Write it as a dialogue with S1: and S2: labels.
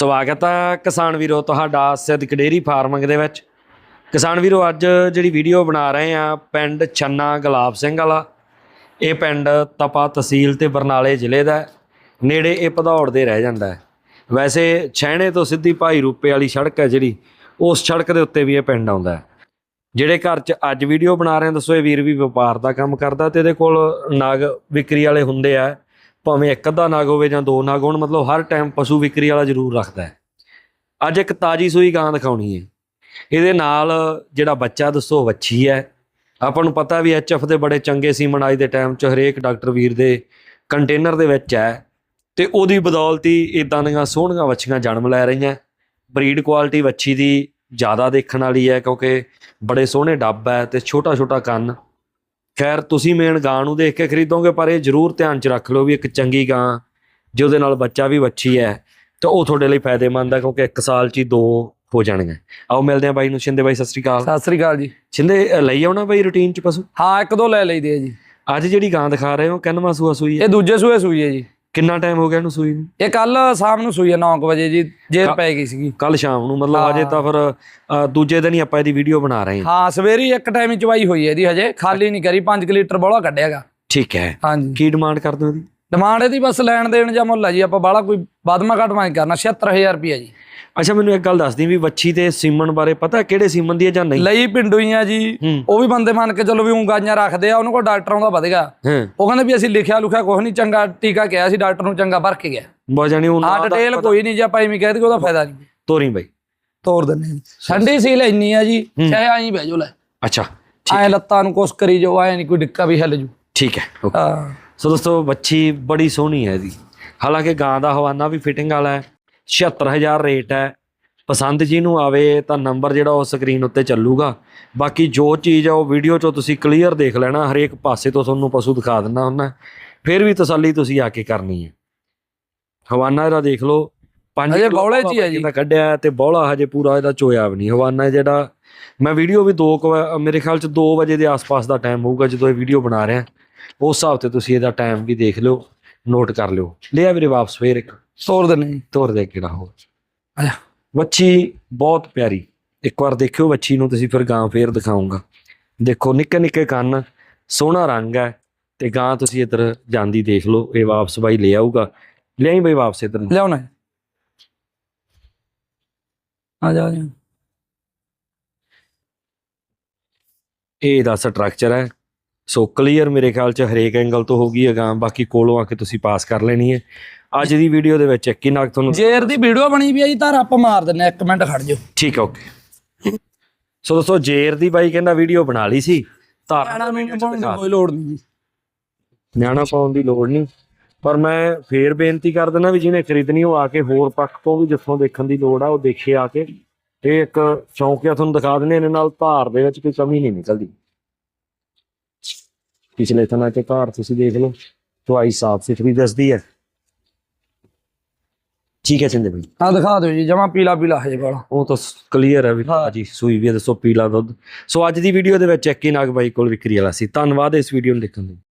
S1: ਸਵਾਗਤ ਹੈ ਕਿਸਾਨ ਵੀਰੋ, ਤੁਹਾਡਾ ਸਿੱਧਕ ਡੇਰੀ ਫਾਰਮਿੰਗ ਦੇ ਵਿੱਚ। ਕਿਸਾਨ ਵੀਰੋ, ਅੱਜ ਜਿਹੜੀ ਵੀਡੀਓ ਬਣਾ ਰਹੇ ਆ, ਪਿੰਡ ਛੰਨਾ ਗੁਲਾਬ ਸਿੰਘ ਵਾਲਾ। ਇਹ ਪਿੰਡ ਤਪਾ ਤਹਿਸੀਲ ਤੇ ਬਰਨਾਲੇ ਜ਼ਿਲ੍ਹੇ ਦਾ ਨੇੜੇ ਇਹ ਭਦੌੜ ਦੇ ਰਹਿ ਜਾਂਦਾ ਹੈ। ਵੈਸੇ ਛੈਣੇ ਤੋਂ ਸਿੱਧੀ ਭਾਈ ਰੂਪੇ ਵਾਲੀ ਸੜਕ ਹੈ ਜਿਹੜੀ, ਉਸ ਸੜਕ ਦੇ ਉੱਤੇ ਵੀ ਇਹ ਪਿੰਡ ਆਉਂਦਾ ਹੈ। ਜਿਹੜੇ ਘਰ 'ਚ ਅੱਜ ਵੀਡੀਓ ਬਣਾ ਰਹੇ ਹਾਂ ਦੱਸੋ ਇਹ ਵੀਰ ਵੀ ਵਪਾਰ ਦਾ ਕੰਮ ਕਰਦਾ ਤੇ ਇਹਦੇ ਕੋਲ ਨਾਗ ਵਿਕਰੀ ਵਾਲੇ ਹੁੰਦੇ ਆ। ਭਾਵੇਂ ਇੱਕ ਅੱਧਾ ਨਗ ਹੋਵੇ ਜਾਂ ਦੋ ਨਗ ਹੋਣ, ਮਤਲਬ ਹਰ ਟਾਈਮ ਪਸ਼ੂ ਵਿਕਰੀ ਵਾਲਾ ਜ਼ਰੂਰ ਰੱਖਦਾ ਹੈ। ਅੱਜ ਇੱਕ ਤਾਜੀ ਸੂਈ ਗਾਂ ਦਿਖਾਉਣੀ ਹੈ। ਇਹਦੇ ਨਾਲ ਜਿਹੜਾ ਬੱਚਾ, ਦੱਸੋ ਵੱਛੀ ਹੈ। ਆਪਾਂ ਨੂੰ ਪਤਾ ਵੀ ਐਚਐਫ ਦੇ ਬੜੇ ਚੰਗੇ ਸੀਮਨ ਅੱਜ ਦੇ ਟਾਈਮ 'ਚ ਹਰੇਕ ਡਾਕਟਰ ਵੀਰ ਦੇ ਕੰਟੇਨਰ ਦੇ ਵਿੱਚ ਹੈ ਤੇ ਉਹਦੀ ਬਦੌਲਤੀ ਇਦਾਂ ਦੀਆਂ ਸੋਹਣੀਆਂ ਵੱਛੀਆਂ ਜਨਮ ਲੈ ਰਹੀਆਂ। ਬਰੀਡ ਕੁਆਲਿਟੀ ਵੱਛੀ ਦੀ ਜ਼ਿਆਦਾ ਦੇਖਣ ਵਾਲੀ ਹੈ ਕਿਉਂਕਿ ਬੜੇ ਸੋਹਣੇ ਡੱਬ ਹੈ ਤੇ ਛੋਟਾ ਛੋਟਾ ਕੰਨ। ਖੈਰ ਤੁਸੀਂ ਮੇਨ ਗਾਂ ਨੂੰ ਦੇਖ ਕੇ ਖਰੀਦੋਗੇ ਪਰ ਇਹ ਜ਼ਰੂਰ ਧਿਆਨ 'ਚ ਰੱਖ ਲਓ ਵੀ ਇੱਕ ਚੰਗੀ ਗਾਂ ਜਿਹਦੇ ਨਾਲ ਬੱਚਾ ਵੀ ਵੱਛੀ ਹੈ ਤੇ ਉਹ ਤੁਹਾਡੇ ਲਈ ਫਾਇਦੇਮੰਦ ਹੈ ਕਿਉਂਕਿ ਇੱਕ ਸਾਲ 'ਚ ਹੀ ਦੋ ਹੋ ਜਾਣਗੇ। ਆਓ ਮਿਲਦੇ ਹਾਂ ਬਾਈ ਨੂੰ। ਸ਼ਿੰਦੇ ਬਾਈ ਸਤਿ ਸ੍ਰੀ ਅਕਾਲ।
S2: ਸਤਿ ਸ੍ਰੀ ਅਕਾਲ ਜੀ।
S1: ਸ਼ਿੰਦੇ ਲਈ ਆਉਣਾ ਬਾਈ ਰੁਟੀਨ 'ਚ ਪਸ਼ੂ?
S2: ਹਾਂ ਇੱਕ ਦੋ ਲੈ ਲਈਦੇ ਆ ਜੀ।
S1: ਅੱਜ ਜਿਹੜੀ ਗਾਂ ਦਿਖਾ ਰਹੇ ਹੋ ਕਿੰਨਵਾਂ ਸੂਆ ਸੂਈ ਹੈ?
S2: ਇਹ ਦੂਜੇ ਸੂਏ ਸੂਈ ਹੈ ਜੀ।
S1: ਕਿੰਨਾ ਟਾਈਮ ਹੋ ਗਿਆ ਇਹਨੂੰ ਸੂਈ ਨੂੰ?
S2: ਇਹ ਕੱਲ ਸ਼ਾਮ ਨੂੰ ਸੂਈ ਹੈ 9 ਵਜੇ ਜੀ ਜੇਰ
S1: ਕਾ-
S2: ਪੈ ਗਈ ਸੀਗੀ।
S1: ਕੱਲ ਸ਼ਾਮ ਨੂੰ ਮਤਲਬ। ਅਜੇ ਤਾਂ ਫਿਰ ਦੂਜੇ ਦਿਨ ਹੀ ਆਪਾਂ ਇਹਦੀ ਵੀਡੀਓ ਬਣਾ ਰਹੇ ਹਾਂ।
S2: ਹਾਂ ਸਵੇਰੀ ਇੱਕ ਟਾਈਮ ਚਵਾਈ ਹੋਈ ਹੈ ਜੀ ਹਜੇ ਖਾਲੀ ਨਹੀਂ ਕਰੀ 5 ਲੀਟਰ ਬੋਲਾ ਕੱਢਿਆਗਾ
S1: ਠੀਕ ਹੈ।
S2: ਹਾਂਜੀ।
S1: ਕੀ ਡਿਮਾਂਡ ਕਰਦੇ ਹੋ ਇਹਦੀ?
S2: ਡਿਮਾਂਡ ਇਹਦੀ ਬਸ ਲੈਣ ਦੇਣ ਜਾਂ ਮੁੱਲ ਹੈ ਜੀ ਆਪਾਂ ਬਾਲਾ ਕੋਈ ਵਾਧਮਾ ਘਟਵਾ ਨਹੀਂ ਕਰਨਾ 76000 ਰੁਪਏ ਜੀ।
S1: ਅੱਛਾ ਮੈਨੂੰ ਇੱਕ ਗੱਲ ਦੱਸ ਦੀ ਵੀ ਵੱਛੀ ਤੇ ਸੀਮਨ ਬਾਰੇ ਪਤਾ ਕਿਹੜੇ ਸੀਮਨ ਦੀ ਹੈ ਜਾਂ ਨਹੀਂ?
S2: ਲਈ ਪਿੰਡੂ ਹੀ ਆ ਜੀ ਉਹ ਵੀ ਬੰਦੇ ਮੰਨ ਕੇ ਚਲੋ ਵੀ ਊਂ ਗਾਈਆਂ ਰੱਖਦੇ ਆ ਉਹਨੂੰ ਕੋਲ ਡਾਕਟਰ ਆਉਂਦਾ ਵਧੇਗਾ। ਉਹ ਕਹਿੰਦੇ ਵੀ ਅਸੀਂ ਲਿਖਿਆ ਲੁਖਿਆ ਕੁਝ ਨਹੀਂ ਚੰਗਾ ਟੀਕਾ ਕਿਹਾ ਸੀ ਡਾਕਟਰ ਨੂੰ ਚੰਗਾ ਭਰ ਕੇ ਗਿਆ।
S1: ਬਹੁਤ ਜਾਨੀ ਉਹ
S2: ਹਾਂ ਡਿਟੇਲ ਕੋਈ ਨਹੀਂ ਜੇ ਆਪਾਂ ਐਵੇਂ ਕਹਿ ਦਈਏ ਉਹਦਾ ਫਾਇਦਾ ਨਹੀਂ।
S1: ਤੋਰੀ ਬਾਈ।
S2: ਤੋੜ ਦਿੰਨੇ ਜੀ ਠੰਡੀ ਸੀਲ ਇੰਨੀ ਆ ਜੀ ਚਾਹੇ ਆਈ ਬਹਿ ਜਾਓ ਲੈ।
S1: ਅੱਛਾ
S2: ਐ ਲੱਤਾਂ ਨੂੰ ਕੁਸ ਕਰੀ ਜਾਓ ਐ ਨਹੀਂ ਕੋਈ ਡਿੱਕਾ ਵੀ ਹਿੱਲ ਜੂ।
S1: ਠੀਕ ਹੈ ਓਕੇ।
S2: ਹਾਂ।
S1: ਸੋ ਦੋਸਤੋ ਬੱਚੀ ਬੜੀ ਸੋਹਣੀ ਹੈ ਇਹਦੀ। ਹਾਲਾਂਕਿ ਗਾਂ ਦਾ ਹਵਾਨਾ ਵੀ ਫਿਟਿੰਗ ਵਾਲਾ ਹੈ 76000 ਰੇਟ ਹੈ। ਪਸੰਦ ਜਿਹਨੂੰ ਆਵੇ ਤਾਂ ਨੰਬਰ ਜਿਹੜਾ ਉਹ ਸਕਰੀਨ ਉੱਤੇ ਚੱਲੂਗਾ। ਬਾਕੀ ਜੋ ਚੀਜ਼ ਆ ਉਹ ਵੀਡੀਓ 'ਚੋਂ ਤੁਸੀਂ ਕਲੀਅਰ ਦੇਖ ਲੈਣਾ ਹਰੇਕ ਪਾਸੇ ਤੋਂ ਤੁਹਾਨੂੰ ਪਸ਼ੂ ਦਿਖਾ ਦਿੰਦਾ ਹੁੰਦਾ। ਫਿਰ ਵੀ ਤਸੱਲੀ ਤੁਸੀਂ ਆ ਕੇ ਕਰਨੀ ਹੈ। ਹਵਾਨਾ ਇਹਦਾ ਦੇਖ ਲਓ ਪੰਜ
S2: ਹਜੇ ਬੌਲੇ 'ਚ ਹੀ ਹੈ ਜੀ।
S1: ਇਹਦਾ ਕੱਢਿਆ ਤੇ ਬੌਲਾ ਹਜੇ ਪੂਰਾ ਇਹਦਾ ਚੋਇਆ ਵੀ ਨਹੀਂ। ਹਵਾਨਾ ਜਿਹੜਾ ਮੈਂ ਵੀਡੀਓ ਵੀ 2 ਮੇਰੇ ਖਿਆਲ ਚ 2 ਵਜੇ ਦੇ ਆਸ-ਪਾਸ ਦਾ ਟਾਈਮ ਹੋਊਗਾ ਜਦੋਂ ਇਹ ਵੀਡੀਓ ਬਣਾ ਰਿਹਾ। ਉਸ ਹਿਸਾਬ ਤੇ ਤੁਸੀਂ ਇਹਦਾ ਟਾਈਮ ਵੀ ਦੇਖ ਲਿਓ ਨੋਟ ਕਰ ਲਿਓ। ਲਿਆ ਵੀਰੇ ਵਾਪਸ ਫੇਰ ਇੱਕ।
S2: ਤੋੜ ਦਿੰਨੇ
S1: ਤੋਰ ਦੇ ਕਿਹੜਾ ਹੋ
S2: ਆ ਜਾ।
S1: ਵੱਛੀ ਬਹੁਤ ਪਿਆਰੀ। ਇੱਕ ਵਾਰ ਦੇਖਿਓ ਵੱਛੀ ਨੂੰ ਤੁਸੀਂ ਫਿਰ ਗਾਂ ਫੇਰ ਦਿਖਾਉਂਗਾ। ਦੇਖੋ ਨਿੱਕੇ ਨਿੱਕੇ ਕੰਨ ਸੋਹਣਾ ਰੰਗ ਹੈ ਤੇ ਗਾਂ ਤੁਸੀਂ ਇੱਧਰ ਜਾਂਦੀ ਦੇਖ ਲਓ ਇਹ ਵਾਪਸ ਬਾਈ ਲੈ ਆਊਗਾ। ਲਿਆਈ ਬਾਈ ਵਾਪਸ ਇੱਧਰ।
S2: ਲਿਆਉਣਾ। ਆ ਜਾ ਆ ਜਾ।
S1: ਇਹ ਇਹਦਾ ਸਟਰਕਚਰ ਹੈ। ਸੋ ਕਲੀਅਰ ਮੇਰੇ ਖਿਆਲ ਚ ਹਰੇਕ ਐਂਗਲ ਤੋਂ ਹੋਗੀ ਹੈ ਗਾਂ ਬਾਕੀ ਕੋਲੋਂ ਆ ਕੇ ਤੁਸੀਂ ਪਾਸ ਕਰ ਲੈਣੀ ਹੈ। ਅੱਜ ਦੀ ਵੀਡੀਓ ਦੇ ਵਿੱਚ ਹੀ ਨਗ ਤੁਹਾਨੂੰ
S2: ਜੇਰ ਦੀ ਵੀਡੀਓ ਬਣੀ ਵੀ ਆ ਜੀ ਧਾਰ ਆਪਾਂ ਮਾਰ ਦਿੰਨੇ ਇੱਕ ਮਿੰਟ ਖੜ ਜਾਓ।
S1: ਠੀਕ ਹੈ ਓਕੇ ਸੋ ਦੋਸਤੋ ਜੇਰ ਦੀ ਬਾਈ ਕਹਿੰਦਾ ਵੀਡੀਓ ਬਣਾ ਲਈ ਸੀ। ਧਾਰ
S2: ਦੀ ਕੋਈ ਲੋੜ ਨਹੀਂ
S1: ਨਿਆਣਾ ਪਾਉਣ ਦੀ ਲੋੜ ਨਹੀਂ। ਪਰ ਮੈਂ ਫੇਰ ਬੇਨਤੀ ਕਰ ਦਿੰਦਾ ਵੀ ਜਿਹਨੇ ਖਰੀਦਣੀ ਉਹ ਆ ਕੇ ਹੋਰ ਪੱਖ ਤੋਂ ਵੀ ਜਿੱਥੋਂ ਦੇਖਣ ਦੀ ਲੋੜ ਆ ਉਹ ਦੇਖੇ ਆ ਕੇ। ਇਹ ਇੱਕ ਚੌਂਕਿਆ ਤੁਹਾਨੂੰ ਦਿਖਾ ਦਿੰਦੇ ਇਹਦੇ ਨਾਲ ਧਾਰ ਦੇ ਵਿੱਚ ਕੋਈ ਕਮੀ ਨਹੀਂ ਨਿਕਲਦੀ। ਪਿਛਲੇ ਥਣਾ ਤੇ ਧਾਰ ਤੁਸੀਂ ਦੇਖ ਲਓ ਚੁਆਈ ਸਾਫ਼ ਸੁਥਰੀ ਦੱਸਦੀ ਹੈ। ਠੀਕ ਹੈ ਚੰਦੇ ਭਾਈ
S2: ਆ ਦਿਖਾ ਦਿਓ ਜੀ ਜਮਾ ਪੀਲਾ ਪੀਲਾ ਹਜੇ ਵਾਲਾ।
S1: ਉਹ ਤਾਂ ਕਲੀਅਰ ਹੈ ਵੀ
S2: ਹਾਂ।
S1: ਭਾਜੀ ਸੂਈ ਵੀ ਹੈ, ਦੱਸੋ ਪੀਲਾ ਦੁੱਧ। ਸੋ ਅੱਜ ਦੀ ਵੀਡੀਓ ਦੇ ਵਿੱਚ ਇੱਕ ਹੀ ਨਾਗ ਬਾਈ ਕੋਲ ਵਿਕਰੀ ਵਾਲਾ ਸੀ। ਧੰਨਵਾਦ ਇਸ ਵੀਡੀਓ ਨੂੰ ਦੇਖਣ ਲਈ।